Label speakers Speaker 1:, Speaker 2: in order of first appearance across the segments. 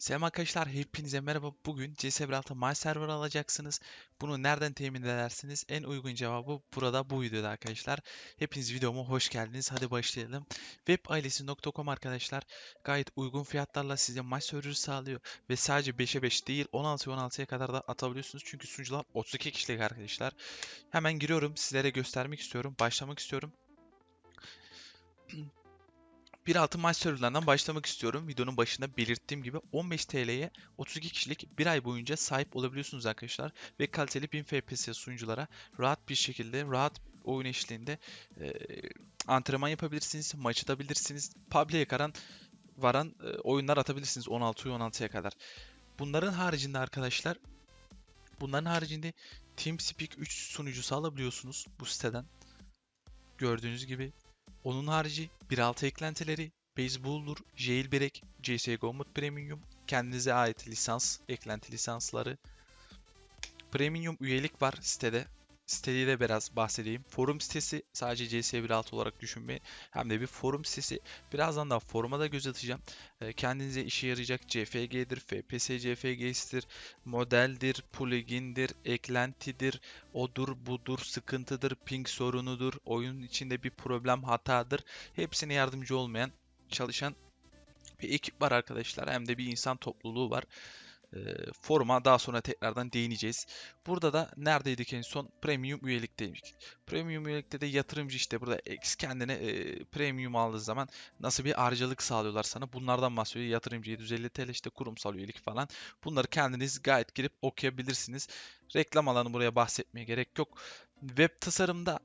Speaker 1: Selam arkadaşlar, hepinize merhaba. Bugün CS 1.6 My Server alacaksınız. Bunu nereden temin edersiniz? En uygun cevabı burada bu videoda arkadaşlar. Hepiniz videoma hoş geldiniz. Hadi başlayalım. Webailesi.com arkadaşlar gayet uygun fiyatlarla size My Server sağlıyor. Ve sadece 5'e 5 değil 16'ya 16'ya kadar da atabiliyorsunuz. Çünkü sunucular 32 kişilik arkadaşlar. Hemen giriyorum. Sizlere göstermek istiyorum. Başlamak istiyorum. 1.6 maç serverlarından başlamak istiyorum. Videonun başında belirttiğim gibi 15 TL'ye 32 kişilik bir ay boyunca sahip olabiliyorsunuz arkadaşlar. Ve kaliteli 1000 FPS sunuculara rahat bir şekilde, rahat oyun eşliğinde e, antrenman yapabilirsiniz, maç atabilirsiniz. PUBG'ye karan varan e, oyunlar atabilirsiniz 16'ya 16'ya kadar. Bunların haricinde arkadaşlar, bunların haricinde TeamSpeak 3 sunucusu alabiliyorsunuz bu siteden. Gördüğünüz gibi onun harici 1.6 eklentileri, Baseball'dur, Jailbreak, CSGO Mod Premium, kendinize ait lisans, eklenti lisansları, Premium üyelik var sitede. Siteyi biraz bahsedeyim. Forum sitesi sadece CS 1.6 olarak düşünmeyin. Hem de bir forum sitesi. Birazdan da foruma da göz atacağım. Ee, Kendinize işe yarayacak CFG'dir, FPS CFG'sidir, modeldir, plugindir, eklentidir, odur budur, sıkıntıdır, ping sorunudur, oyun içinde bir problem hatadır. Hepsine yardımcı olmayan, çalışan bir ekip var arkadaşlar. Hem de bir insan topluluğu var. Ee, foruma daha sonra tekrardan değineceğiz. Burada da neredeydik en son? Premium üyelikteydik. Premium üyelikte de yatırımcı işte burada X kendine e, premium aldığı zaman nasıl bir harcalık sağlıyorlar sana. Bunlardan bahsediyor. Yatırımcı 750 TL işte kurumsal üyelik falan. Bunları kendiniz gayet girip okuyabilirsiniz. Reklam alanı buraya bahsetmeye gerek yok. Web tasarımda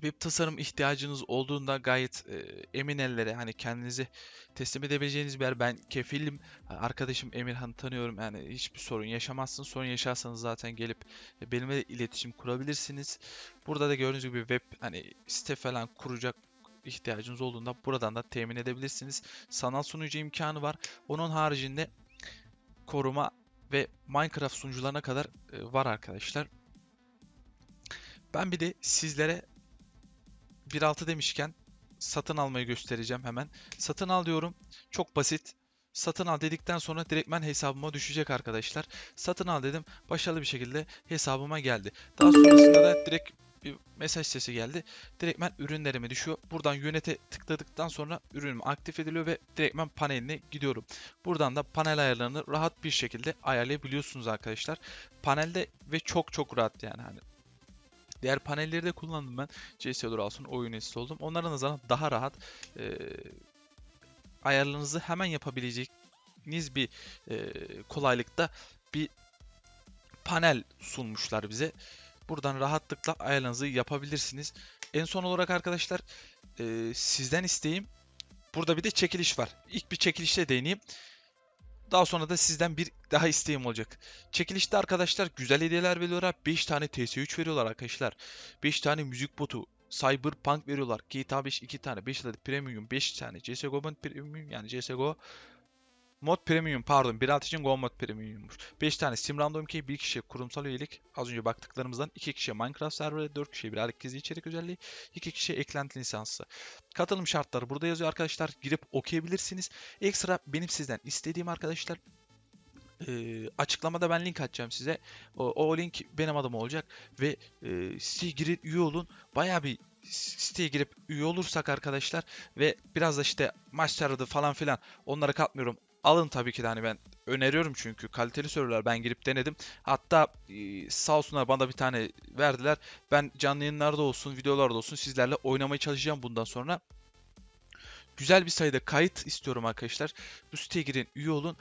Speaker 1: web tasarım ihtiyacınız olduğunda gayet e, emin ellere hani kendinizi teslim edebileceğiniz bir yer. Ben kefilim. Arkadaşım Emirhan'ı tanıyorum. Yani hiçbir sorun yaşamazsınız. Sorun yaşarsanız zaten gelip e, benimle iletişim kurabilirsiniz. Burada da gördüğünüz gibi web hani site falan kuracak ihtiyacınız olduğunda buradan da temin edebilirsiniz. Sanal sunucu imkanı var. Onun haricinde koruma ve Minecraft sunucularına kadar e, var arkadaşlar. Ben bir de sizlere 1.6 demişken satın almayı göstereceğim hemen. Satın al diyorum. Çok basit. Satın al dedikten sonra direktmen hesabıma düşecek arkadaşlar. Satın al dedim. Başarılı bir şekilde hesabıma geldi. Daha sonrasında da direkt bir mesaj sesi geldi. Direktmen ürünlerime düşüyor. Buradan yönete tıkladıktan sonra ürünüm aktif ediliyor ve direktmen paneline gidiyorum. Buradan da panel ayarlarını rahat bir şekilde ayarlayabiliyorsunuz arkadaşlar. Panelde ve çok çok rahat yani hani Diğer panelleri de kullandım ben. CS'ler olsun, oyun üyesi oldum. Onların nazaran daha rahat e, ayarlarınızı hemen yapabileceğiniz bir e, kolaylıkta bir panel sunmuşlar bize. Buradan rahatlıkla ayarlarınızı yapabilirsiniz. En son olarak arkadaşlar e, sizden isteğim burada bir de çekiliş var. İlk bir çekilişte değineyim. Daha sonra da sizden bir daha isteğim olacak. Çekilişte arkadaşlar güzel hediyeler veriyorlar. 5 tane TS3 veriyorlar arkadaşlar. 5 tane müzik botu. Cyberpunk veriyorlar. GTA 5 2 tane. 5 adet premium. 5 tane. CSGO premium yani CSGO Mod Premium pardon 1.6 için Go Mod Premium'muş. 5 tane Steam Random Key, 1 kişiye kurumsal üyelik. Az önce baktıklarımızdan 2 kişiye Minecraft serverı, 4 kişiye bir aylık gizli içerik özelliği, 2 kişiye eklenti lisansı. Katılım şartları burada yazıyor arkadaşlar. Girip okuyabilirsiniz. Ekstra benim sizden istediğim arkadaşlar e, açıklamada ben link atacağım size. O, o link benim adım olacak ve e, siteye girip üye olun. Bayağı bir siteye girip üye olursak arkadaşlar ve biraz da işte maç server'ı falan filan onlara katmıyorum. Alın tabii ki de hani ben öneriyorum çünkü kaliteli serverlar ben girip denedim. Hatta e, sağ olsunlar bana bir tane verdiler. Ben canlı yayınlarda olsun, videolarda olsun sizlerle oynamaya çalışacağım bundan sonra. Güzel bir sayıda kayıt istiyorum arkadaşlar. Bu siteye girin, üye olun.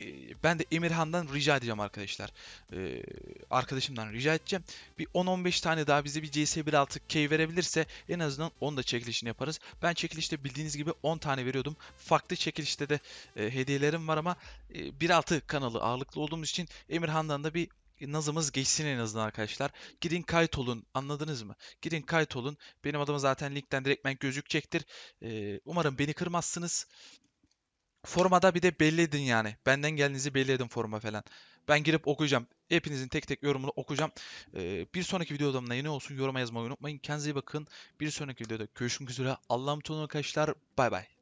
Speaker 1: E, ben de Emirhan'dan rica edeceğim arkadaşlar. E, arkadaşımdan rica edeceğim. Bir 10-15 tane daha bize bir CS 1.6 key verebilirse en azından onu da çekilişini yaparız. Ben çekilişte bildiğiniz gibi 10 tane veriyordum. Farklı çekilişte de e, hediyelerim var ama e, 1.6 kanalı ağırlıklı olduğumuz için Emirhan'dan da bir nazımız geçsin en azından arkadaşlar. Gidin kayıt olun. Anladınız mı? Gidin kayıt olun. Benim adım zaten linkten direktmen gözükecektir. E, umarım beni kırmazsınız. Formada bir de belli edin yani. Benden geldiğinizi belli edin forma falan. Ben girip okuyacağım. Hepinizin tek tek yorumunu okuyacağım. Ee, bir sonraki videoda yine olsun yoruma yazmayı unutmayın. Kendinize iyi bakın. Bir sonraki videoda görüşmek üzere. Allah'a emanet olun arkadaşlar. Bay bay.